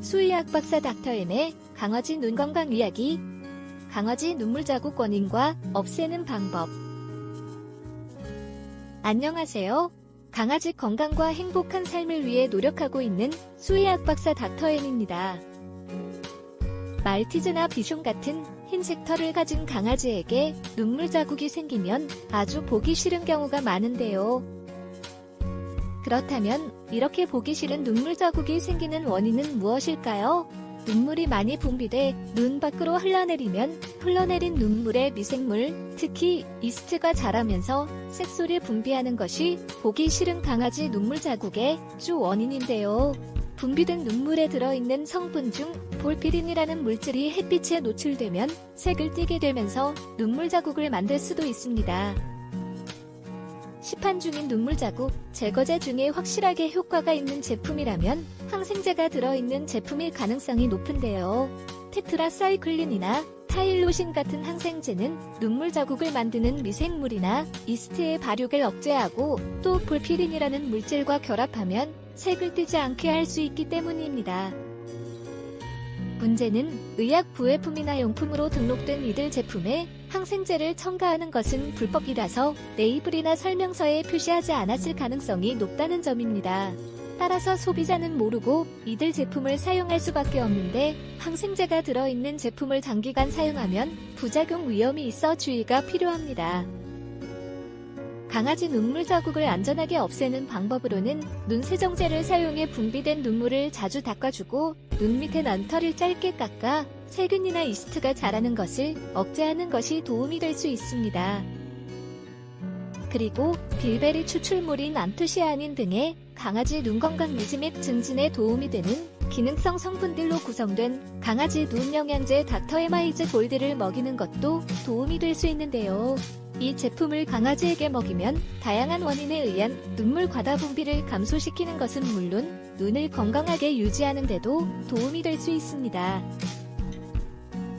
수의학 박사 닥터 M의 강아지 눈 건강 이야기 강아지 눈물 자국 원인과 없애는 방법 안녕하세요. 강아지 건강과 행복한 삶을 위해 노력하고 있는 수의학 박사 닥터 M입니다. 말티즈나 비숑 같은 흰색 털을 가진 강아지에게 눈물 자국이 생기면 아주 보기 싫은 경우가 많은데요. 그렇다면 이렇게 보기 싫은 눈물 자국이 생기는 원인은 무엇일까요? 눈물이 많이 분비돼 눈 밖으로 흘러내리면 흘러내린 눈물에 미생물, 특히 이스트가 자라면서 색소를 분비하는 것이 보기 싫은 강아지 눈물 자국의 주 원인인데요. 분비된 눈물에 들어있는 성분 중 볼피린이라는 물질이 햇빛에 노출되면 색을 띠게 되면서 눈물 자국을 만들 수도 있습니다. 시판 중인 눈물 자국 제거제 중에 확실하게 효과가 있는 제품이라면 항생제가 들어있는 제품일 가능성이 높은데요. 테트라사이클린이나 타일로신 같은 항생제는 눈물 자국을 만드는 미생물이나 이스트의 발육을 억제하고 또 볼피린이라는 물질과 결합하면 색을 띠지 않게 할 수 있기 때문입니다. 문제는 의약 부외품이나 용품으로 등록된 이들 제품에 항생제를 첨가하는 것은 불법이라서 레이블이나 설명서에 표시하지 않았을 가능성이 높다는 점입니다. 따라서 소비자는 모르고 이들 제품을 사용할 수밖에 없는데 항생제가 들어있는 제품을 장기간 사용하면 부작용 위험이 있어 주의가 필요합니다. 강아지 눈물 자국을 안전하게 없애는 방법으로는 눈 세정제를 사용해 분비된 눈물을 자주 닦아주고 눈 밑에 난 털을 짧게 깎아 세균이나 이스트가 자라는 것을 억제하는 것이 도움이 될 수 있습니다. 그리고 빌베리 추출물인 안토시아닌 등의 강아지 눈 건강 유지 및 증진에 도움이 되는 기능성 성분들로 구성된 강아지 눈 영양제 닥터 에마이즈 골드를 먹이는 것도 도움이 될 수 있는데요. 이 제품을 강아지에게 먹이면 다양한 원인에 의한 눈물 과다 분비를 감소시키는 것은 물론 눈을 건강하게 유지하는 데도 도움이 될 수 있습니다.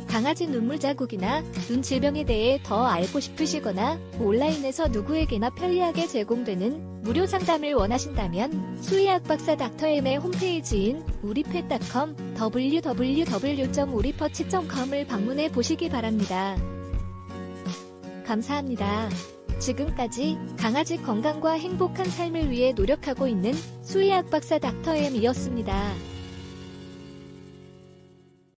강아지 눈물 자국이나 눈 질병에 대해 더 알고 싶으시거나 온라인에서 누구에게나 편리하게 제공되는 무료 상담을 원하신다면 수의학 박사 닥터엠의 홈페이지인 우리펫.com www.우리퍼치.com을 방문해 보시기 바랍니다. 감사합니다. 지금까지 강아지 건강과 행복한 삶을 위해 노력하고 있는 수의학 박사 닥터엠이었습니다.